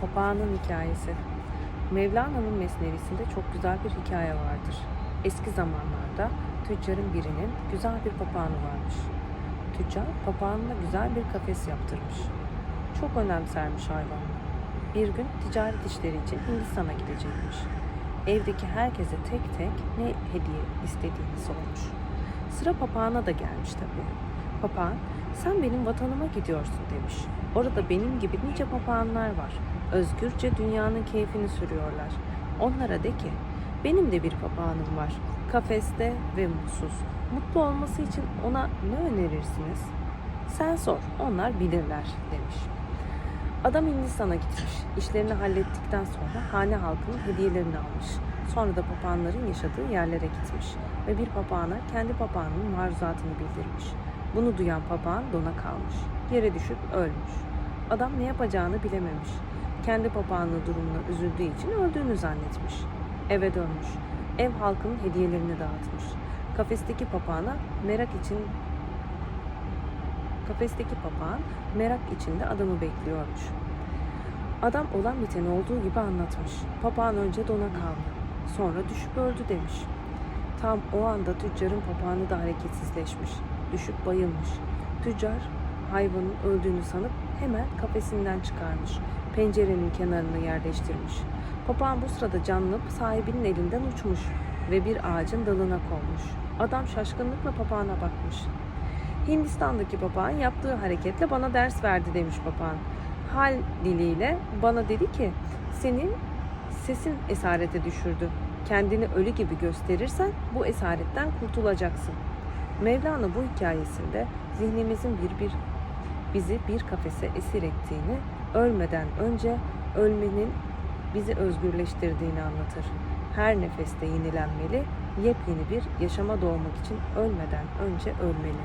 Papağanın hikayesi. Mevlana'nın Mesnevisinde çok güzel bir hikaye vardır. Eski zamanlarda tüccarın birinin güzel bir papağanı varmış. Tüccar papağanına güzel bir kafes yaptırmış. Çok önemsermiş hayvanı. Bir gün ticaret işleri için Hindistan'a gidecekmiş. Evdeki herkese tek tek ne hediye istediğini sormuş. Sıra papağana da gelmiş tabii. Papağan, sen benim vatanıma gidiyorsun demiş. Orada benim gibi nice papağanlar var. Özgürce dünyanın keyfini sürüyorlar. Onlara de ki, benim de bir papağanım var. Kafeste ve mutsuz. Mutlu olması için ona ne önerirsiniz? Sen sor, onlar bilirler demiş. Adam Hindistan'a gitmiş. İşlerini hallettikten sonra hane halkının hediyelerini almış. Sonra da papağanların yaşadığı yerlere gitmiş ve bir papağana kendi papağanının maruzatını bildirmiş. Bunu duyan papağan dona kalmış. Yere düşüp ölmüş. Adam ne yapacağını bilememiş. Kendi papağanı durumuna üzüldüğü için öldüğünü zannetmiş. Eve dönmüş. Ev halkının hediyelerini dağıtmış. Kafesteki papağana merak için Kafesteki papağan merak içinde adamı bekliyormuş. Adam olan biteni olduğu gibi anlatmış. Papağan önce dona kaldı. Sonra düşüp öldü demiş. Tam o anda tüccarın papağanı da hareketsizleşmiş. Düşüp bayılmış. Tüccar hayvanın öldüğünü sanıp hemen kafesinden çıkarmış. Pencerenin kenarına yerleştirmiş. Papağan bu sırada canlanıp sahibinin elinden uçmuş ve bir ağacın dalına konmuş. Adam şaşkınlıkla papağana bakmış. Hindistan'daki papağan yaptığı hareketle bana ders verdi demiş papağan. Hal diliyle bana dedi ki senin sesin esarete düşürdü. Kendini ölü gibi gösterirsen bu esaretten kurtulacaksın. Mevlana bu hikayesinde zihnimizin bir bir bizi bir kafese esir ettiğini, ölmeden önce ölmenin bizi özgürleştirdiğini anlatır. Her nefeste yenilenmeli, yepyeni bir yaşama doğmak için ölmeden önce ölmeli.